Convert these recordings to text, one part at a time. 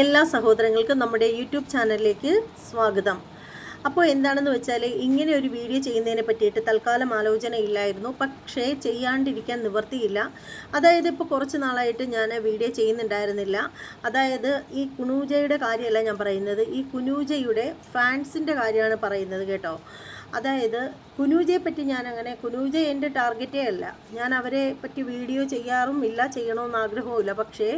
എല്ലാ സഹോദരങ്ങൾക്കും നമ്മുടെ യൂട്യൂബ് ചാനലിലേക്ക് സ്വാഗതം. അപ്പോൾ എന്താണെന്ന് വെച്ചാൽ ഇങ്ങനെ ഒരു വീഡിയോ ചെയ്യുന്നതിനെ പറ്റിയിട്ട് തൽക്കാലം ആലോചന ഇല്ലായിരുന്നു. പക്ഷേ ചെയ്യാണ്ടിരിക്കാൻ നിവർത്തിയില്ല അതായത് ഇപ്പോൾ കുറച്ച് നാളായിട്ട് ഞാൻ വീഡിയോ ചെയ്യുന്നുണ്ടായിരുന്നില്ല. അതായത് ഈ കുനൂജയുടെ കാര്യമല്ല ഞാൻ പറയുന്നത്. ഈ കുനൂജയുടെ ഫാൻസിന്റെ കാര്യമാണ് പറയുന്നത് കേട്ടോ. അതായത് കുനൂജയെ പറ്റി ഞാൻ അങ്ങനെ കുനൂജ എന്റെ ടാർഗറ്റേ അല്ല. ഞാൻ അവരെ പറ്റി വീഡിയോ ചെയ്യാറും ഇല്ല ചെയ്യണമെന്ന് ആഗ്രഹവുമില്ല. പക്ഷേ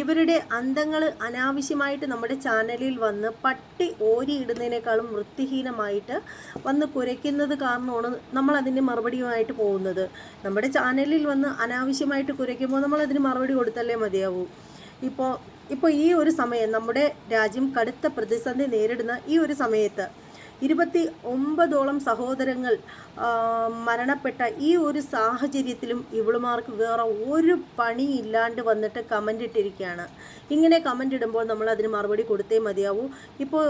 ഇവരുടെ അന്തങ്ങൾ അനാവശ്യമായിട്ട് നമ്മുടെ ചാനലിൽ വന്ന് പട്ടി ഓരിയിടുന്നതിനേക്കാളും വൃത്തിഹീനമായിട്ട് വന്ന് കുരയ്ക്കുന്നത് കാരണമാണ് നമ്മൾ അതിന്റെ മറുപടിയുമായിട്ട് പോകുന്നത്. നമ്മുടെ ചാനലിൽ വന്ന് അനാവശ്യമായിട്ട് കുരയ്ക്കുമ്പോൾ നമ്മൾ അതിന് മറുപടി കൊടുത്തല്ലേ മതിയാവൂ? ഇപ്പോൾ ഇപ്പോൾ ഈ ഒരു സമയം നമ്മുടെ രാജ്യം കടുത്ത പ്രതിസന്ധി നേരിടുന്ന ഈ ഒരു സമയത്ത് ഇരുപത്തി ഒമ്പതോളം സഹോദരങ്ങൾ മരണപ്പെട്ട ഈ ഒരു സാഹചര്യത്തിലും ഇവളുമാർക്ക് വേറെ ഒരു പണി ഇല്ലാണ്ട് വന്നിട്ട് കമന്റ് ഇട്ടിരിക്കുകയാണ്. ഇങ്ങനെ കമന്റ് ഇടുമ്പോൾ നമ്മൾ അതിന് മറുപടി കൊടുത്തേ മതിയാവൂ. ഇപ്പോൾ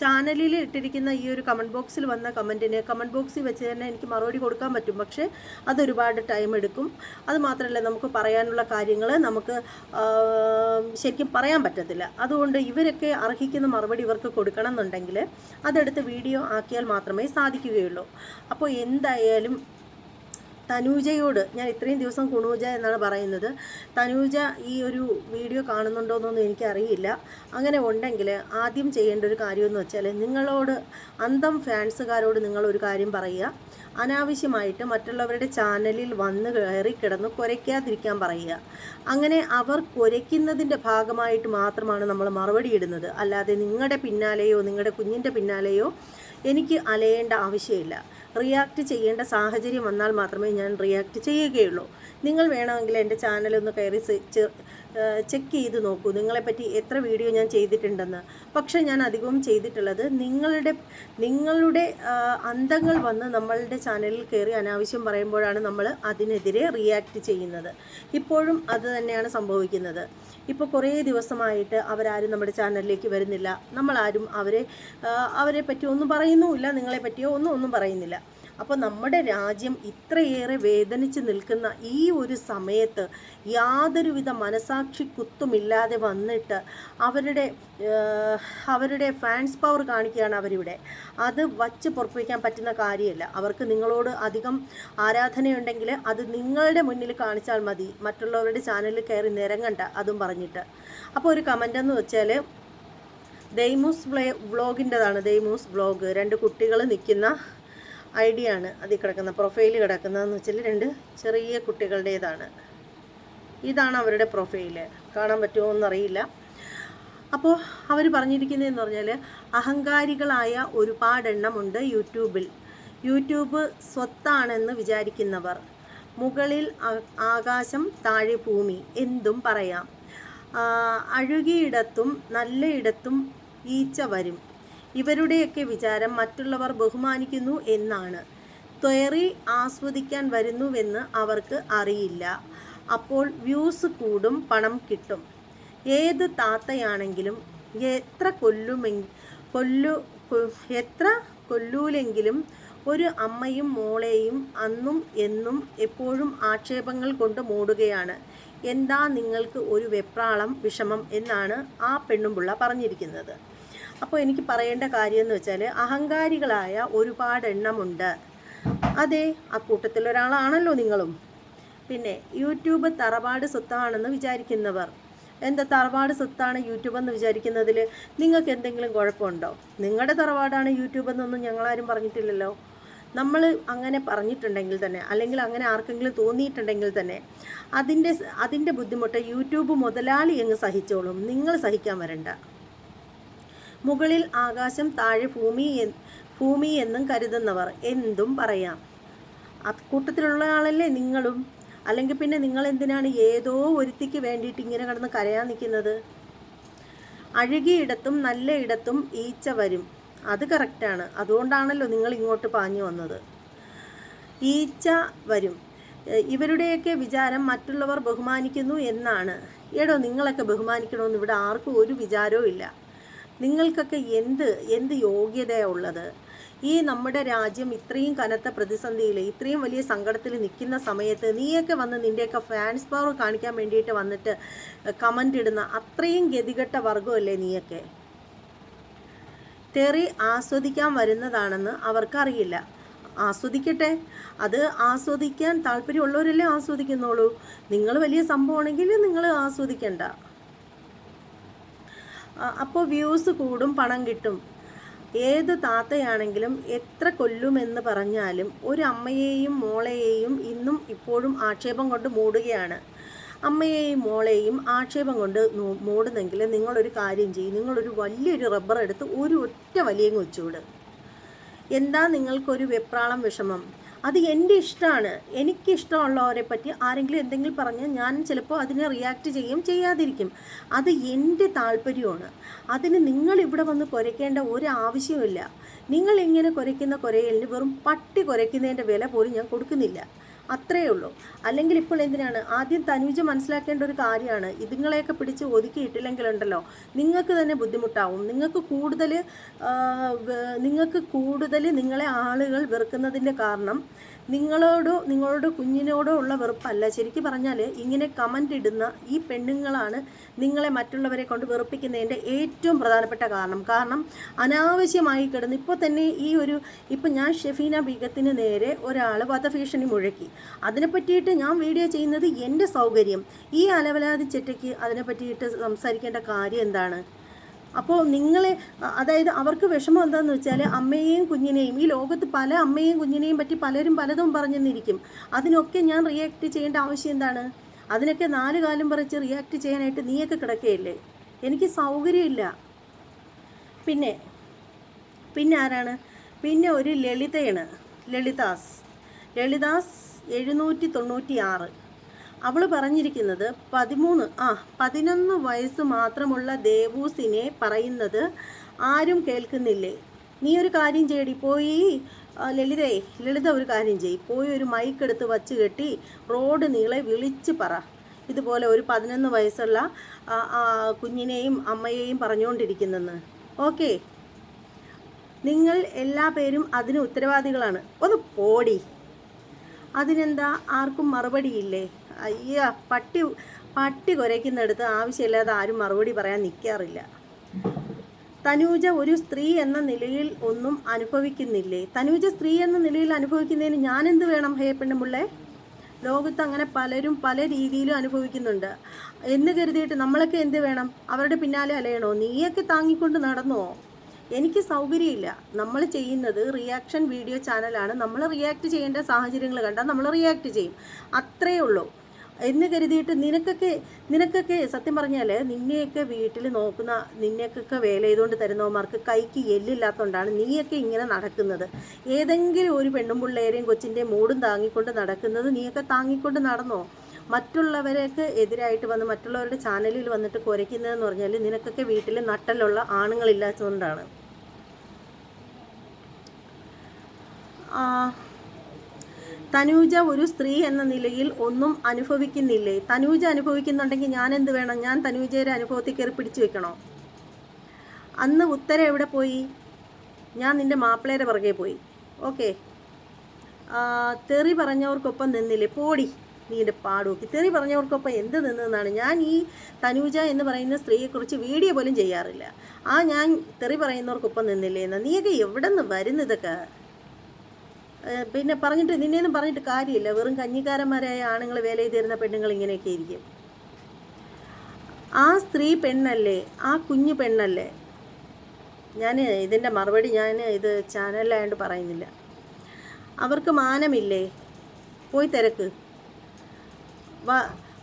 ചാനലിൽ ഇട്ടിരിക്കുന്ന ഈ ഒരു കമന്റ് ബോക്സിൽ വന്ന കമന്റിന് കമന്റ് ബോക്സിൽ വെച്ച് തന്നെ എനിക്ക് മറുപടി കൊടുക്കാൻ പറ്റും. പക്ഷേ അതൊരുപാട് ടൈം എടുക്കും. അത് മാത്രമല്ല നമുക്ക് പറയാനുള്ള കാര്യങ്ങൾ നമുക്ക് ശരിക്കും പറയാൻ പറ്റത്തില്ല. അതുകൊണ്ട് ഇവരൊക്കെ അർഹിക്കുന്ന മറുപടി ഇവർക്ക് കൊടുക്കണം എന്നുണ്ടെങ്കിൽ അതെടുത്ത് വീഡിയോ ആക്കിയാൽ മാത്രമേ സാധിക്കുകയുള്ളൂ. അപ്പോൾ എന്തായാലും തനൂജയോട് ഞാൻ ഇത്രയും ദിവസം കുണൂജ എന്നാണ് പറയുന്നത് തനൂജ ഈ ഒരു വീഡിയോ കാണുന്നുണ്ടോ എന്നൊന്നും എനിക്കറിയില്ല. അങ്ങനെ ഉണ്ടെങ്കിൽ ആദ്യം ചെയ്യേണ്ട ഒരു കാര്യമെന്ന് വെച്ചാൽ നിങ്ങളോട് അന്തം ഫാൻസുകാരോട് നിങ്ങൾ ഒരു കാര്യം പറയുക. അനാവശ്യമായിട്ട് മറ്റുള്ളവരുടെ ചാനലിൽ വന്ന് കയറി കിടന്ന് കുരയ്ക്കാതിരിക്കാൻ പറയുക. അങ്ങനെ അവർ കുരയ്ക്കുന്നതിന്റെ ഭാഗമായിട്ട് മാത്രമാണ് നമ്മൾ മറുപടി ഇടുന്നത്. അല്ലാതെ നിങ്ങളുടെ പിന്നാലെയോ നിങ്ങളുടെ കുഞ്ഞിന്റെ പിന്നാലെയോ എനിക്ക് അലയേണ്ട ആവശ്യമില്ല. റിയാക്ട് ചെയ്യേണ്ട സാഹചര്യം വന്നാൽ മാത്രമേ ഞാൻ റിയാക്ട് ചെയ്യുകയുള്ളൂ. നിങ്ങൾ വേണമെങ്കിൽ എന്റെ ചാനലൊന്ന് കയറി ചെക്ക് ചെയ്ത് നോക്കൂ. നിങ്ങളെപ്പറ്റി എത്ര വീഡിയോ ഞാൻ ചെയ്തിട്ടുണ്ടെന്ന്. പക്ഷേ ഞാൻ അധികവും ചെയ്തിട്ടുള്ളത് നിങ്ങളുടെ നിങ്ങളുടെ അന്തങ്ങൾ വന്ന് നമ്മളുടെ ചാനലിൽ കയറി അനാവശ്യം പറയുമ്പോഴാണ് നമ്മൾ അതിനെതിരെ റിയാക്ട് ചെയ്യുന്നത്. ഇപ്പോഴും അത് തന്നെയാണ് സംഭവിക്കുന്നത്. ഇപ്പോൾ കുറേ ദിവസമായിട്ട് അവരാരും നമ്മുടെ ചാനലിലേക്ക് വരുന്നില്ല. നമ്മളാരും അവരെ അവരെ പറ്റി ഒന്നും പറയുന്നുമില്ല നിങ്ങളെ പറ്റിയോ ഒന്നും ഒന്നും പറയുന്നില്ല. അപ്പോൾ നമ്മുടെ രാജ്യം ഇത്രയേറെ വേദനിച്ച് നിൽക്കുന്ന ഈ ഒരു സമയത്ത് യാതൊരുവിധ മനസാക്ഷി കുത്തുമില്ലാതെ വന്നിട്ട് അവരുടെ അവരുടെ ഫാൻസ് പവർ കാണിക്കുകയാണ് അവരിവിടെ. അത് വച്ച് പുറപ്പെടുവിക്കാൻ പറ്റുന്ന കാര്യമല്ല. അവർക്ക് നിങ്ങളോട് അധികം ആരാധനയുണ്ടെങ്കിൽ അത് നിങ്ങളുടെ മുന്നിൽ കാണിച്ചാൽ മതി. മറ്റുള്ളവരുടെ ചാനലിൽ കയറി നിരങ്ങണ്ട അതും പറഞ്ഞിട്ട്. അപ്പോൾ ഒരു കമന്റ് എന്ന് വെച്ചാൽ ദൈമൂസ് വ്ലേ വ്ളോഗിന്റെതാണ് ദൈമൂസ് വ്ളോഗ്. രണ്ട് കുട്ടികൾ നിൽക്കുന്ന ഐഡിയ ആണ് അതിൽ കിടക്കുന്ന പ്രൊഫൈൽ കിടക്കുന്നതെന്ന് വെച്ചാൽ രണ്ട് ചെറിയ കുട്ടികളുടേതാണ്. ഇതാണ് അവരുടെ പ്രൊഫൈൽ കാണാൻ പറ്റുമോ എന്നറിയില്ല. അപ്പോൾ അവർ പറഞ്ഞിരിക്കുന്നതെന്ന് പറഞ്ഞാൽ അഹങ്കാരികളായ ഒരുപാടെണ്ണമുണ്ട് യൂട്യൂബിൽ. യൂട്യൂബ് സ്വത്താണെന്ന് വിചാരിക്കുന്നവർ. മുകളിൽ ആകാശം താഴെ ഭൂമി എന്തും പറയാം. അഴുകിയിടത്തും നല്ലയിടത്തും ഈച്ച വരും. ഇവരുടെയൊക്കെ വിചാരം മറ്റുള്ളവർ ബഹുമാനിക്കുന്നു എന്നാണ്. ത്വറി ആസ്വദിക്കാൻ വരുന്നുവെന്ന് അവർക്ക് അറിയില്ല. അപ്പോൾ വ്യൂസ് കൂടും പണം കിട്ടും. ഏത് താത്തയാണെങ്കിലും എത്ര കൊല്ലുമെ കൊല്ലു എത്ര കൊല്ലൂലെങ്കിലും ഒരു അമ്മയും മോളെയും അന്നും എന്നും എപ്പോഴും ആക്ഷേപങ്ങൾ കൊണ്ട് മൂടുകയാണ്. എന്താ നിങ്ങൾക്ക് ഒരു വെപ്രാളം വിഷമം എന്നാണ് ആ പെണ്ണുമ്പിള്ള പറഞ്ഞിരിക്കുന്നത്. അപ്പോൾ എനിക്ക് പറയേണ്ട കാര്യം എന്ന് വെച്ചാൽ അഹങ്കാരികളായ ഒരുപാട് എണ്ണമുണ്ട്. അതെ അക്കൂട്ടത്തിൽ ഒരാളാണല്ലോ നിങ്ങളും. പിന്നെ യൂട്യൂബ് തറവാട് സ്വത്താണെന്ന് വിചാരിക്കുന്നവർ. എന്താ തറവാട് സ്വത്താണ് യൂട്യൂബ് എന്ന് വിചാരിക്കുന്നതിൽ നിങ്ങൾക്ക് എന്തെങ്കിലും കുഴപ്പമുണ്ടോ? നിങ്ങളുടെ തറവാടാണ് യൂട്യൂബ് എന്നൊന്നും ഞങ്ങളാരും പറഞ്ഞിട്ടില്ലല്ലോ. നമ്മൾ അങ്ങനെ പറഞ്ഞിട്ടുണ്ടെങ്കിൽ തന്നെ അല്ലെങ്കിൽ അങ്ങനെ ആർക്കെങ്കിലും തോന്നിയിട്ടുണ്ടെങ്കിൽ തന്നെ അതിന്റെ അതിന്റെ ബുദ്ധിമുട്ട് യൂട്യൂബ് മുതലാളി അങ്ങ് സഹിച്ചോളും. നിങ്ങൾ സഹിക്കാൻ വരണ്ട. മുകളിൽ ആകാശം താഴെ ഭൂമി ഭൂമി എന്നും കരുതുന്നവർ എന്തും പറയാം. അക്കൂട്ടത്തിലുള്ള ആളല്ലേ നിങ്ങളും? അല്ലെങ്കിൽ പിന്നെ നിങ്ങൾ എന്തിനാണ് ഏതോ ഒരുത്തിക്ക് വേണ്ടിയിട്ട് ഇങ്ങനെ കിടന്ന് കരയാൻ നിൽക്കുന്നത്? അഴുകിയിടത്തും നല്ല ഇടത്തും ഈച്ച വരും. അത് കറക്റ്റാണ് അതുകൊണ്ടാണല്ലോ നിങ്ങൾ ഇങ്ങോട്ട് പാഞ്ഞു വന്നത്. ഈച്ച വരും. ഇവരുടെയൊക്കെ വിചാരം മറ്റുള്ളവർ ബഹുമാനിക്കുന്നു എന്നാണ്. എടോ നിങ്ങളൊക്കെ ബഹുമാനിക്കണമെന്ന് ഇവിടെ ആർക്കും ഒരു വിചാരവും ഇല്ല. നിങ്ങൾക്കൊക്കെ എന്ത് എന്ത് യോഗ്യതയാണ് ഉള്ളത്? ഈ നമ്മുടെ രാജ്യം ഇത്രയും കനത്ത പ്രതിസന്ധിയിൽ ഇത്രയും വലിയ സങ്കടത്തിൽ നിൽക്കുന്ന സമയത്ത് നീയൊക്കെ വന്ന് നിന്റെയൊക്കെ ഫാൻസ് പവർ കാണിക്കാൻ വേണ്ടിയിട്ട് വന്നിട്ട് കമന്റ് ഇടുന്ന അത്രയും ഗതികെട്ട വർഗമല്ലേ നീയൊക്കെ? തെറി ആസ്വദിക്കാൻ വരുന്നതാണെന്ന് അവർക്കറിയില്ല. ആസ്വദിക്കട്ടെ. അത് ആസ്വദിക്കാൻ താല്പര്യമുള്ളവരല്ലേ ആസ്വദിക്കുന്നുള്ളൂ. നിങ്ങൾ വലിയ സംഭവമാണെങ്കിൽ നിങ്ങൾ ആസ്വദിക്കണ്ട. അപ്പോൾ വ്യൂസ് കൂടും പണം കിട്ടും. ഏത് താത്തയാണെങ്കിലും എത്ര കൊല്ലുമെന്ന് പറഞ്ഞാലും ഒരു അമ്മയെയും മോളെയെയും ഇന്നും ഇപ്പോഴും ആക്ഷേപം കൊണ്ട് മൂടുകയാണ്. അമ്മയെയും മോളെയും ആക്ഷേപം കൊണ്ട് മൂടുന്നെങ്കിൽ നിങ്ങളൊരു കാര്യം ചെയ്യും. നിങ്ങളൊരു വലിയൊരു റബ്ബർ എടുത്ത് ഒരു ഒറ്റ വലിയ വെച്ചുകൂട് എന്താ നിങ്ങൾക്കൊരു വെപ്രാളം വിഷമം? അത് എന്റെ ഇഷ്ടമാണ്. എനിക്കിഷ്ടമുള്ളവരെ പറ്റി ആരെങ്കിലും എന്തെങ്കിലും പറഞ്ഞാൽ ഞാൻ ചിലപ്പോൾ അതിനെ റിയാക്ട് ചെയ്യും ചെയ്യാതിരിക്കും. അത് എന്റെ താല്പര്യമാണ്. അതിന് നിങ്ങൾ ഇവിടെ വന്ന് കുരയ്ക്കേണ്ട ഒരു ആവശ്യമില്ല നിങ്ങൾ ഇങ്ങനെ കുരയ്ക്കുന്ന കുരയലിന് വെറും പട്ടി കുരയ്ക്കുന്നതിന്റെ വില പോലും ഞാൻ കൊടുക്കുന്നില്ല. അത്രയേ ഉള്ളൂ. അല്ലെങ്കിൽ ഇപ്പോൾ എന്തിനാണ്? ആദ്യം തനുജ മനസ്സിലാക്കേണ്ട ഒരു കാര്യമാണ്. ഇതുങ്ങളെയൊക്കെ പിടിച്ച് ഒതുക്കിയിട്ടില്ലെങ്കിലുണ്ടല്ലോ. നിങ്ങൾക്ക് തന്നെ ബുദ്ധിമുട്ടാവും. നിങ്ങൾക്ക് കൂടുതൽ നിങ്ങൾക്ക് കൂടുതൽ നിങ്ങളെ ആളുകൾ വെറുക്കുന്നതിന്റെ കാരണം നിങ്ങളോടോ നിങ്ങളുടെ കുഞ്ഞിനോടോ ഉള്ള വെറുപ്പല്ല. ശരിക്കും പറഞ്ഞാൽ ഇങ്ങനെ കമന്റ് ഇടുന്ന ഈ പെണ്ണുങ്ങളാണ് നിങ്ങളെ മറ്റുള്ളവരെ കൊണ്ട് വെറുപ്പിക്കുന്നതിന്റെ ഏറ്റവും പ്രധാനപ്പെട്ട കാരണം. കാരണം അനാവശ്യമായി കിടന്ന് ഇപ്പോൾ തന്നെ ഈ ഒരു ഇപ്പം ഞാൻ ഷെഫീന ബീഗത്തിന് നേരെ ഒരാൾ വധഭീഷണി മുഴക്കി. അതിനെ പറ്റിയിട്ട് ഞാൻ വീഡിയോ ചെയ്യുന്നത് എന്റെ സൗകര്യം. ഈ അലവലാതി ചെറ്റയ്ക്ക് അതിനെ പറ്റിയിട്ട് സംസാരിക്കേണ്ട കാര്യം എന്താണ്? അപ്പോൾ നിങ്ങളെ അതായത് അവർക്ക് വിഷമം എന്താണെന്ന് വെച്ചാൽ അമ്മയെയും കുഞ്ഞിനെയും ഈ ലോകത്ത് പല അമ്മയെയും കുഞ്ഞിനെയും പറ്റി പലരും പലതും പറഞ്ഞെന്നിരിക്കും. അതിനൊക്കെ ഞാൻ റിയാക്ട് ചെയ്യേണ്ട ആവശ്യം എന്താണ്? അതിനൊക്കെ നാല് കാലം പറിച്ച് റിയാക്ട് ചെയ്യാനായിട്ട് നീയൊക്കെ കിടക്കുകയല്ലേ എനിക്ക് സൗകര്യമില്ല. പിന്നെ പിന്നെ ആരാണ്? പിന്നെ ഒരു ലളിതയാണ്. ലളിതാസ്. ലളിതാസ് എഴുന്നൂറ്റി തൊണ്ണൂറ്റി ആറ് അവൾ പറഞ്ഞിരിക്കുന്നത് പതിമൂന്ന് ആ പതിനൊന്ന് വയസ്സ് മാത്രമുള്ള ദേവൂസിനെ പറയുന്നത് ആരും കേൾക്കുന്നില്ലേ? നീ ഒരു കാര്യം ചെയ്യടി പോയി ലളിതേ ലളിത ഒരു കാര്യം ചെയ്യ്. പോയി ഒരു മൈക്ക് എടുത്ത് വച്ച് കെട്ടി റോഡ് നീളെ വിളിച്ച് പറ. ഇതുപോലെ ഒരു പതിനൊന്ന് വയസ്സുള്ള കുഞ്ഞിനെയും അമ്മയെയും പറഞ്ഞുകൊണ്ടിരിക്കുന്നെന്ന്. ഓക്കേ. നിങ്ങൾ എല്ലാ പേരും അതിന് ഉത്തരവാദികളാണ്. ഒന്ന് പോടി. അതിനെന്താ? ആർക്കും മറുപടിയില്ലേ? അയ്യ പട്ടി പട്ടി കുരയ്ക്കുന്നിടത്ത് ആവശ്യമില്ലാതെ ആരും മറുപടി പറയാൻ നിൽക്കാറില്ല തനൂജ ഒരു സ്ത്രീ എന്ന നിലയിൽ ഒന്നും അനുഭവിക്കുന്നില്ലേ? തനൂജ സ്ത്രീ എന്ന നിലയിൽ അനുഭവിക്കുന്നതിന് ഞാൻ എന്ത് വേണം ഹേ പെണ്ണുമുള്ളേ ലോകത്ത് അങ്ങനെ പലരും പല രീതിയിലും അനുഭവിക്കുന്നുണ്ട്. എന്ന് കരുതിയിട്ട് നമ്മളൊക്കെ എന്ത് വേണം? അവരുടെ പിന്നാലെ അലയണോ? നീയൊക്കെ താങ്ങിക്കൊണ്ട് നടന്നോ? എനിക്ക് സൗകര്യമില്ല. നമ്മൾ ചെയ്യുന്നത് റിയാക്ഷൻ വീഡിയോ ചാനലാണ്. നമ്മൾ റിയാക്ട് ചെയ്യേണ്ട സാഹചര്യങ്ങൾ കണ്ടാൽ നമ്മൾ റിയാക്ട് ചെയ്യും. അത്രയേ ഉള്ളൂ. എന്ന് കരുതിയിട്ട് നിനക്കൊക്കെ നിനക്കൊക്കെ സത്യം പറഞ്ഞാൽ നിന്നെയൊക്കെ വീട്ടിൽ നോക്കുന്ന നിന്നെയൊക്കെ വേല ചെയ്തുകൊണ്ട് തരുന്നവന്മാർക്ക് കൈക്ക് എല്ലില്ലാത്തതുകൊണ്ടാണ് നീയൊക്കെ ഇങ്ങനെ നടക്കുന്നത്. ഏതെങ്കിലും ഒരു പെണ്ണും പിള്ളേരെയും കൊച്ചിന്റെ മൂടും താങ്ങിക്കൊണ്ട് നടക്കുന്നത് നീയൊക്കെ താങ്ങിക്കൊണ്ട് നടന്നോ? മറ്റുള്ളവരൊക്കെ എതിരായിട്ട് വന്ന് മറ്റുള്ളവരുടെ ചാനലിൽ വന്നിട്ട് കുരയ്ക്കുന്നതെന്ന് പറഞ്ഞാൽ നിനക്കൊക്കെ വീട്ടിൽ നട്ടലുള്ള ആണുങ്ങളില്ലാത്തതുകൊണ്ടാണ്. ആ തനൂജ ഒരു സ്ത്രീ എന്ന നിലയിൽ ഒന്നും അനുഭവിക്കുന്നില്ലേ? തനൂജ അനുഭവിക്കുന്നുണ്ടെങ്കിൽ ഞാൻ എന്ത് വേണം? ഞാൻ തനൂജയുടെ അനുഭവത്തിൽ കയറി പിടിച്ചു വെക്കണോ? അന്ന് ഉത്തര എവിടെ പോയി? ഞാൻ നിന്റെ മാപ്പിളയുടെ പുറകെ പോയി. ഓക്കെ. തെറി പറഞ്ഞവർക്കൊപ്പം നിന്നില്ലേ? പോടി നീ എന്റെ പാടുക്കി തെറി പറഞ്ഞവർക്കൊപ്പം എന്ത് നിന്നതെന്നാണ് ഞാൻ ഈ തനൂജ എന്ന് പറയുന്ന സ്ത്രീയെക്കുറിച്ച് വീഡിയോ പോലും ചെയ്യാറില്ല. ആ ഞാൻ തെറി പറയുന്നവർക്കൊപ്പം നിന്നില്ലേ എന്ന് നീയൊക്കെ എവിടെ നിന്ന് വരുന്നതൊക്കെ? പിന്നെ പറഞ്ഞിട്ട് നിന്നെയൊന്നും പറഞ്ഞിട്ട് കാര്യമില്ല. വെറും കഞ്ഞിക്കാരന്മാരായ ആണുങ്ങൾ വേല ചെയ്ത് തരുന്ന പെണ്ണുങ്ങൾ ഇങ്ങനെയൊക്കെ ഇരിക്കും. ആ സ്ത്രീ പെണ്ണല്ലേ? ആ കുഞ്ഞു പെണ്ണല്ലേ? ഞാൻ ഇതിന്റെ മറുപടി ഞാൻ ഇത് ചാനലിലായതുകൊണ്ട് പറയുന്നില്ല. അവർക്ക് മാനമില്ലേ? പോയി തിരക്ക്. വ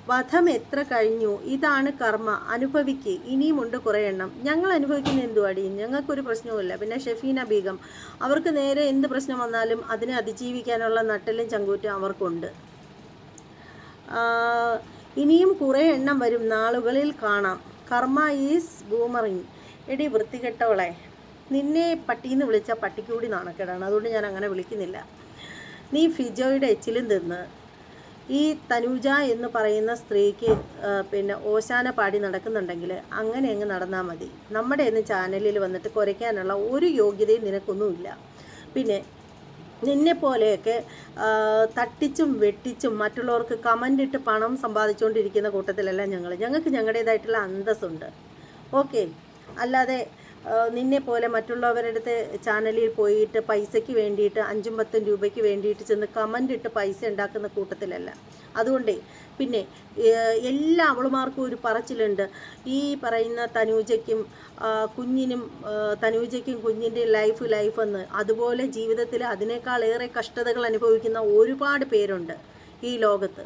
വധം എത്ര കഴിഞ്ഞു? ഇതാണ് കർമ്മ. അനുഭവിക്ക്. ഇനിയുമുണ്ട് കുറേ എണ്ണം. ഞങ്ങൾ അനുഭവിക്കുന്ന എന്തുവാടി? ഞങ്ങൾക്കൊരു പ്രശ്നവുമില്ല. പിന്നെ ഷെഫീന ബീഗം. അവർക്ക് നേരെ എന്ത് പ്രശ്നം വന്നാലും അതിനെ അതിജീവിക്കാനുള്ള നട്ടലും ചങ്കൂറ്റും അവർക്കുണ്ട്. ഇനിയും കുറേ എണ്ണം വരും. നാളുകളിൽ കാണാം. കർമ്മ ഈസ് ബൂമറിങ്. എടി വൃത്തികെട്ടവളെ. നിന്നെ പട്ടിന്ന് വിളിച്ച പട്ടിക്കൂടി നാണക്കേടാണ്. അതുകൊണ്ട് ഞാൻ അങ്ങനെ വിളിക്കുന്നില്ല. നീ ഫിജോയുടെ എച്ചിലും തിന്ന്. ഈ തനൂജ എന്ന് പറയുന്ന സ്ത്രീക്ക് പിന്നെ ഓശാന പാടി നടക്കുന്നുണ്ടെങ്കിൽ അങ്ങനെ അങ്ങ് നടന്നാൽ മതി. നമ്മുടെ ഒന്ന് ചാനലിൽ വന്നിട്ട് കുറയ്ക്കാനുള്ള ഒരു യോഗ്യതയും നിനക്കൊന്നുമില്ല. പിന്നെ നിന്നെ പോലെയൊക്കെ തട്ടിച്ചും വെട്ടിച്ചും മറ്റുള്ളവർക്ക് കമന്റ് ഇട്ട് പണം സമ്പാദിച്ചുകൊണ്ടിരിക്കുന്ന കൂട്ടത്തിലല്ല ഞങ്ങൾ ഞങ്ങൾക്ക് ഞങ്ങളുടേതായിട്ടുള്ള അന്തസ്സുണ്ട്. ഓക്കെ അല്ലാതെ നിന്നെ പോലെ മറ്റുള്ളവരുടെ അടുത്ത് ചാനലിൽ പോയിട്ട് പൈസയ്ക്ക് വേണ്ടിയിട്ട് അഞ്ചും പത്തും രൂപയ്ക്ക് വേണ്ടിയിട്ട് ചെന്ന് കമന്റ് ഇട്ട് പൈസ ഉണ്ടാക്കുന്ന കൂട്ടത്തിലല്ല. അതുകൊണ്ടേ പിന്നെ എല്ലാ അവളുമാർക്കും ഒരു പറച്ചിലുണ്ട്. ഈ പറയുന്ന തനൂജയ്ക്കും കുഞ്ഞിനും തനൂജയ്ക്കും കുഞ്ഞിന്റെ ലൈഫ് ലൈഫ് എന്ന്. അതുപോലെ ജീവിതത്തിൽ അതിനേക്കാൾ ഏറെ കഷ്ടതകൾ അനുഭവിക്കുന്ന ഒരുപാട് പേരുണ്ട് ഈ ലോകത്ത്.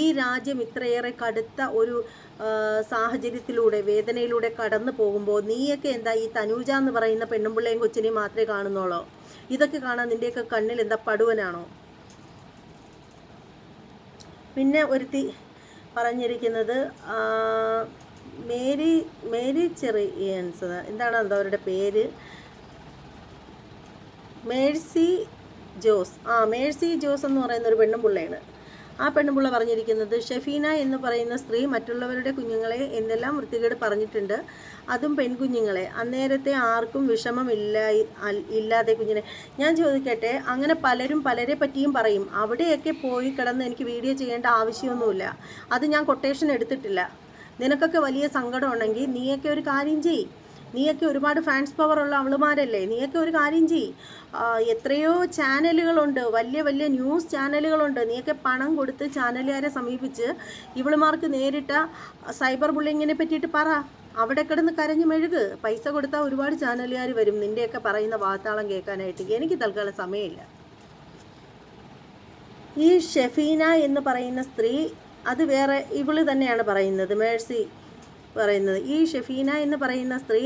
ഈ രാജ്യം ഇത്രയേറെ കടുത്ത ഒരു സാഹചര്യത്തിലൂടെ വേദനയിലൂടെ കടന്നു പോകുമ്പോൾ നീയൊക്കെ എന്താ ഈ തനൂജ എന്ന് പറയുന്ന പെണ്ണുമ്പിള്ളയും കൊച്ചിനെയും മാത്രമേ കാണുന്നുള്ളൂ? ഇതൊക്കെ കാണാൻ നിന്റെയൊക്കെ കണ്ണിൽ എന്താ പടുവനാണോ? പിന്നെ ഒരുത്തി പറഞ്ഞിരിക്കുന്നത് മേരി മേരി ചെറിയൻസ് എന്താണ് എന്താ അവരുടെ പേര്? Mercy Jose. ആ മേഴ്സി ജോസ് എന്ന് പറയുന്ന ഒരു പെണ്ണുപിള്ളയാണ് ആ പെണ്ണുപിള്ള പറഞ്ഞിരിക്കുന്നത് ഷെഫീന എന്ന് പറയുന്ന സ്ത്രീ മറ്റുള്ളവരുടെ കുഞ്ഞുങ്ങളെ എന്തെല്ലാം വൃത്തികേട് പറഞ്ഞിട്ടുണ്ട്. അതും പെൺകുഞ്ഞുങ്ങളെ. അന്നേരത്തെ ആർക്കും വിഷമമില്ല ഇല്ലാതെ കുഞ്ഞിനെ. ഞാൻ ചോദിക്കട്ടെ അങ്ങനെ പലരും പലരെ പറ്റിയും പറയും. അവിടെയൊക്കെ പോയി കിടന്ന് എനിക്ക് വീഡിയോ ചെയ്യേണ്ട ആവശ്യമൊന്നുമില്ല. അത് ഞാൻ കൊട്ടേഷൻ എടുത്തിട്ടില്ല. നിനക്കൊക്കെ വലിയ സങ്കടമുണ്ടെങ്കിൽ നീയൊക്കെ ഒരു കാര്യം ചെയ്യ്. നീയൊക്കെ ഒരുപാട് ഫാൻസ് പവർ ഉള്ള അവളുമാരല്ലേ? നീയൊക്കെ ഒരു കാര്യം ചെയ് എത്രയോ ചാനലുകളുണ്ട്. വലിയ വലിയ ന്യൂസ് ചാനലുകളുണ്ട്. നീയൊക്കെ പണം കൊടുത്ത് ചാനലുകാരെ സമീപിച്ച് ഇവളുമാർക്ക് നേരിട്ട സൈബർ ബുള്ളിങ്ങിനെ പറ്റിയിട്ട് പറ. അവിടെ കിടന്ന് കരഞ്ഞു മെഴുക്. പൈസ കൊടുത്താൽ ഒരുപാട് ചാനലുകാർ വരും. നിന്റെയൊക്കെ പറയുന്ന വാർത്താളം കേൾക്കാനായിട്ട്. എനിക്ക് തൽക്കാലം സമയമില്ല. ഈ ഷെഫീന എന്ന് പറയുന്ന സ്ത്രീ അത് വേറെ ഇവൾ തന്നെയാണ് പറയുന്നത്. മേഴ്സി പറയുന്നത്. ഈ ഷെഫീന എന്ന് പറയുന്ന സ്ത്രീ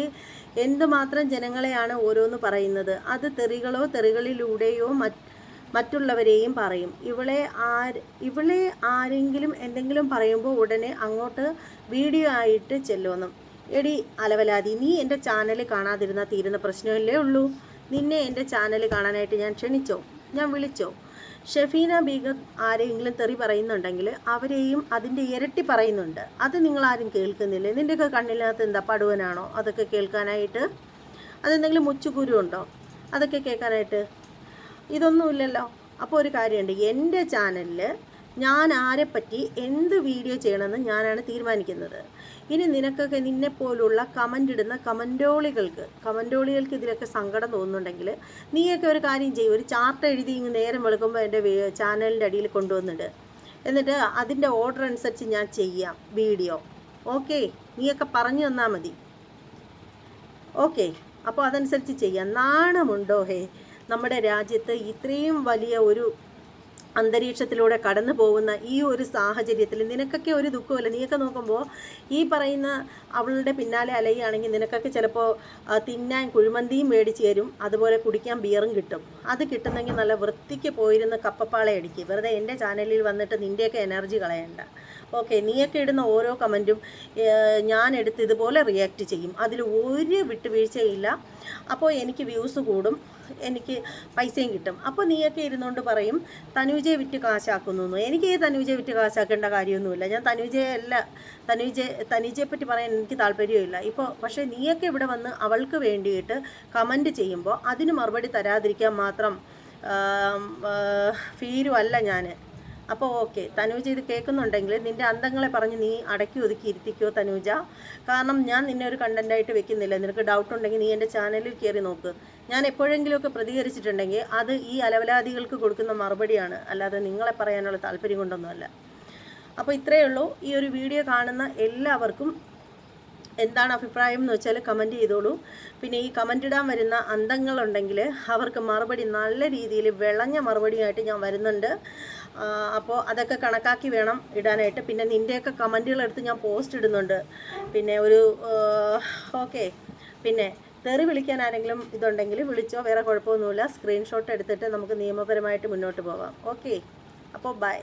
എന്തുമാത്രം ജനങ്ങളെയാണ് ഓരോന്ന് പറയുന്നത്. അത് തെറികളോ തെറികളിലൂടെയോ മറ്റ് മറ്റുള്ളവരെയും പറയും. ഇവളെ ആര് ഇവളെ ആരെങ്കിലും എന്തെങ്കിലും പറയുമ്പോൾ ഉടനെ അങ്ങോട്ട് വീഡിയോ ആയിട്ട് ചെല്ലുമെന്നും എടി അലവലാതി നീ എന്റെ ചാനൽ കാണാതിരുന്നാൽ തീരുന്ന പ്രശ്നമല്ലേ ഉള്ളൂ. നിന്നെ എന്റെ ചാനൽ കാണാനായിട്ട് ഞാൻ ക്ഷണിച്ചോ? ഞാൻ വിളിച്ചോ? ഷെഫീന ബീഗം ആരെങ്കിലും തെറി പറയുന്നുണ്ടെങ്കിൽ അവരെയും അതിന്റെ ഇരട്ടി പറയുന്നുണ്ട്. അത് നിങ്ങളാരും കേൾക്കുന്നില്ല? നിന്റെയൊക്കെ കണ്ണിനകത്ത് എന്താ പടുവനാണോ? അതൊക്കെ കേൾക്കാനായിട്ട് അതെന്തെങ്കിലും മുച്ചുകുരു ഉണ്ടോ? അതൊക്കെ കേൾക്കാനായിട്ട്? ഇതൊന്നുമില്ലല്ലോ അപ്പോൾ ഒരു കാര്യമുണ്ട്. എന്റെ ചാനലിൽ ഞാൻ ആരെപ്പറ്റി എന്ത് വീഡിയോ ചെയ്യണമെന്ന് ഞാനാണ് തീരുമാനിക്കുന്നത്. ഇനി നിനക്കൊക്കെ നിന്നെ പോലുള്ള കമന്റ് ഇടുന്ന കമന്റോളികൾക്ക് കമന്റോളികൾക്ക് ഇതിലൊക്കെ സങ്കടം തോന്നുന്നുണ്ടെങ്കിൽ നീയൊക്കെ ഒരു കാര്യം ചെയ്യും. ഒരു ചാർട്ട് എഴുതി ഇങ്ങ് നേരം വെളുക്കുമ്പോൾ എന്റെ ചാനലിന്റെ അടിയിൽ കൊണ്ടുവന്നിട്ട് എന്നിട്ട് അതിന്റെ ഓർഡർ അനുസരിച്ച് ഞാൻ ചെയ്യാം വീഡിയോ. ഓക്കെ? നീയൊക്കെ പറഞ്ഞു തന്നാൽ മതി. ഓക്കെ? അപ്പോൾ അതനുസരിച്ച് ചെയ്യാം. നാണമുണ്ടോ ഹേ? നമ്മുടെ രാജ്യത്ത് ഇത്രയും വലിയ ഒരു അന്തരീക്ഷത്തിലൂടെ കടന്നു പോകുന്ന ഈ ഒരു സാഹചര്യത്തിൽ നിനക്കൊക്കെ ഒരു ദുഃഖമില്ല? നീയൊക്കെ നോക്കുമ്പോൾ ഈ പറയുന്ന അവളുടെ പിന്നാലെ അലയുകയാണെങ്കിൽ നിനക്കൊക്കെ ചിലപ്പോൾ തിന്നാൻ കുഴിമന്തിയും മേടിച്ച് തരും അതുപോലെ കുടിക്കാൻ ബിയറും കിട്ടും. അത് കിട്ടുന്നെങ്കിൽ നല്ല വൃത്തിക്ക് പോയിരുന്ന കപ്പപ്പാളയടിക്കുക വെറുതെ എന്റെ ചാനലിൽ വന്നിട്ട് നിന്റെയൊക്കെ എനർജി കളയണ്ട. ഓക്കെ നീയൊക്കെ ഇടുന്ന ഓരോ കമന്റും ഞാൻ എടുത്ത് ഇതുപോലെ റിയാക്ട് ചെയ്യും. അതിൽ ഒരു വിട്ടുവീഴ്ചയില്ല. അപ്പോൾ എനിക്ക് വ്യൂസ് കൂടും എനിക്ക് പൈസയും കിട്ടും. അപ്പോൾ നീയൊക്കെ ഇരുന്നുകൊണ്ട് പറയും തനുജയെ വിറ്റ് കാശാക്കുന്നു എനിക്ക് തനുജയെ വിറ്റ് കാശാക്കേണ്ട കാര്യമൊന്നുമില്ല. ഞാൻ തനുജയെ അല്ല തനുജ തനുജയെ പറ്റി പറയാൻ എനിക്ക് താല്പര്യമില്ല. ഇപ്പോൾ പക്ഷേ നീയൊക്കെ ഇവിടെ വന്ന് അവൾക്ക് വേണ്ടിയിട്ട് കമന്റ് ചെയ്യുമ്പോൾ അതിന് മറുപടി തരാതിരിക്കാൻ മാത്രം ഫീരുമല്ല ഞാൻ അപ്പോൾ ഓക്കെ തനൂജ ഇത് കേൾക്കുന്നുണ്ടെങ്കിൽ നിന്റെ അന്തങ്ങളെ പറഞ്ഞ് നീ അടക്കി ഒതുക്കി ഇരുത്തിക്കോ തനൂജ. കാരണം ഞാൻ നിന്നെ ഒരു കണ്ടന്റായിട്ട് വെക്കുന്നില്ല. നിനക്ക് ഡൗട്ട് ഉണ്ടെങ്കിൽ നീ എന്റെ ചാനലിൽ കയറി നോക്ക്. ഞാൻ എപ്പോഴെങ്കിലുമൊക്കെ പ്രതികരിച്ചിട്ടുണ്ടെങ്കിൽ അത് ഈ അലവലാദികൾക്ക് കൊടുക്കുന്ന മറുപടിയാണ്. അല്ലാതെ നിങ്ങളെ പറയാനുള്ള താല്പര്യം കൊണ്ടൊന്നുമല്ല. അപ്പോൾ ഇത്രയേ ഉള്ളൂ. ഈ ഒരു വീഡിയോ കാണുന്ന എല്ലാവർക്കും എന്താണ് അഭിപ്രായം എന്ന് വെച്ചാൽ കമന്റ് ചെയ്തോളൂ. പിന്നെ ഈ കമന്റ് ഇടാൻ വരുന്ന അന്തങ്ങളുണ്ടെങ്കിൽ അവർക്ക് മറുപടി നല്ല രീതിയിൽ വിളഞ്ഞ മറുപടിയായിട്ട് ഞാൻ വരുന്നുണ്ട്. അപ്പോൾ അതൊക്കെ കണക്കാക്കി വേണം ഇടാനായിട്ട്. പിന്നെ നിന്റെയൊക്കെ കമന്റുകളെടുത്ത് ഞാൻ പോസ്റ്റ് ഇടുന്നുണ്ട്. പിന്നെ ഒരു ഓക്കെ പിന്നെ തെറി വിളിക്കാൻ ആരെങ്കിലും ഇതുണ്ടെങ്കിൽ വിളിച്ചോ വേറെ കുഴപ്പമൊന്നുമില്ല. സ്ക്രീൻഷോട്ട് എടുത്തിട്ട് നമുക്ക് നിയമപരമായിട്ട് മുന്നോട്ട് പോകാം ഓക്കെ അപ്പോൾ ബൈ